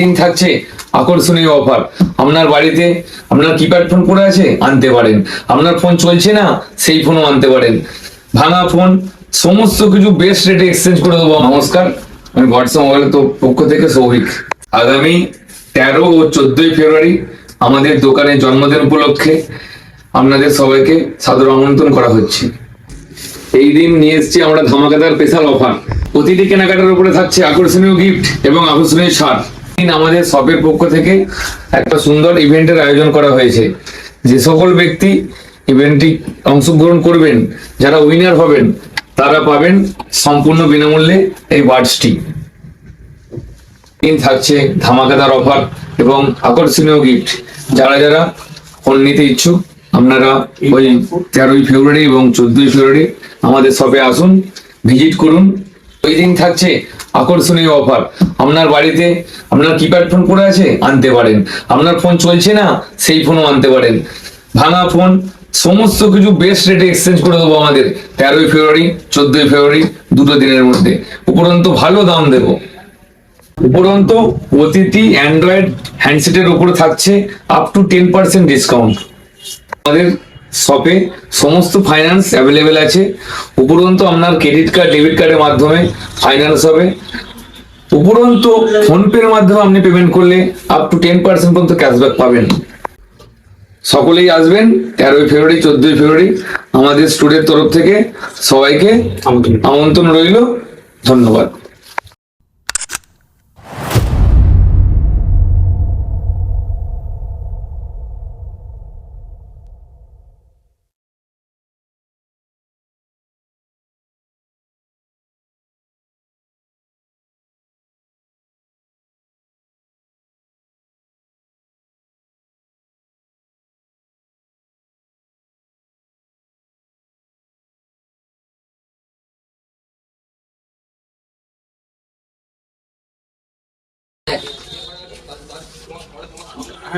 দিন থাকছে, আকর্ষণীয় অফার। আপনার বাড়িতে আপনার কিপ্যাড ফোন পড়ে আছে? আনতে পারেন। আপনার ফোন চলছে না, সেই ফোনও আনতে পারেন। ভাঙা ফোন, সমস্ত কিছু বেস্ট রেটে এক্সচেঞ্জ করে দেবো। নমস্কার, আমি হোয়াটসঅ্যাপ মোবাইলের তো পক্ষ থেকে সৌভিক। আগামী তেরো ও চোদ্দই ফেব্রুয়ারি আমাদের দোকানের জন্মদিন উপলক্ষে আপনাদের সবাইকে সাদর আমন্ত্রণ করা হচ্ছে। এই দিন নিয়ে এসেছি আমরা ধামাকাদার স্পেশাল অফার প্রতিটি কেনাকাটার উপরে থাকছে আকর্ষণীয় গিফট এবং আকর্ষণীয় দিন আমাদের শপের পক্ষ থেকে একটা সুন্দর ইভেন্টের আয়োজন করা হয়েছে। যে সকল ব্যক্তি ইভেন্টটি অংশগ্রহণ করবেন, যারা উইনার হবেন, তারা পাবেন সম্পূর্ণ বিনামূল্যে এই বার্ডসটি। দিন থাকছে ধামাকাদার অফার এবং আকর্ষণীয় গিফট। যারা যারা ফোন নিতে ইচ্ছুক, আপনারা ওই তেরোই ফেব্রুয়ারি এবং চোদ্দই ফেব্রুয়ারি আমাদের শপে আসুন, ভিজিট করুন। ওই দিন থাকছে আকর্ষণীয় অফার। আপনার বাড়িতে আপনার কিপ্যাড ফোন পড়ে আছে? আনতে পারেন। আপনার ফোন চলছে না, সেই ফোনও আনতে পারেন। ভাঙা ফোন সমস্ত কিছু বেস্ট রেটে এক্সচেঞ্জ করে দেবো আমাদের। তেরোই ফেব্রুয়ারি, চোদ্দই ফেব্রুয়ারি, দুটো দিনের মধ্যে। উপরন্ত ভালো দাম দেবো। উপরন্ত প্রতিটি অ্যান্ড্রয়েড হ্যান্ডসেটের উপরে থাকছে up to ten percent discount আমাদের শপে সমস্ত ফাইন্যান্স অ্যাভেলেবেল আছে। উপরন্ত আপনার ক্রেডিট কার্ড ডেবিট কার্ডের মাধ্যমে ফাইন্যান্স হবে উপরন্ত ফোনপের মাধ্যমে আপনি পেমেন্ট করলে আপ টু টেন পার্সেন্ট পর্যন্ত ক্যাশব্যাক পাবেন। সকলেই আসবেন তেরোই ফেব্রুয়ারি চোদ্দই ফেব্রুয়ারি আমাদের স্টুডের তরফ থেকে সবাইকে আমন্ত্রণ রইল। ধন্যবাদ।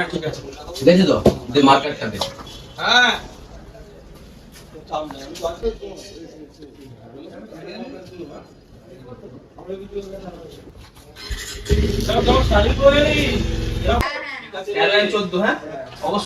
ঠিক আছে। তো? যে মার্কেটটা দে চোদ্দ হ্যাঁ? অবশ্যই।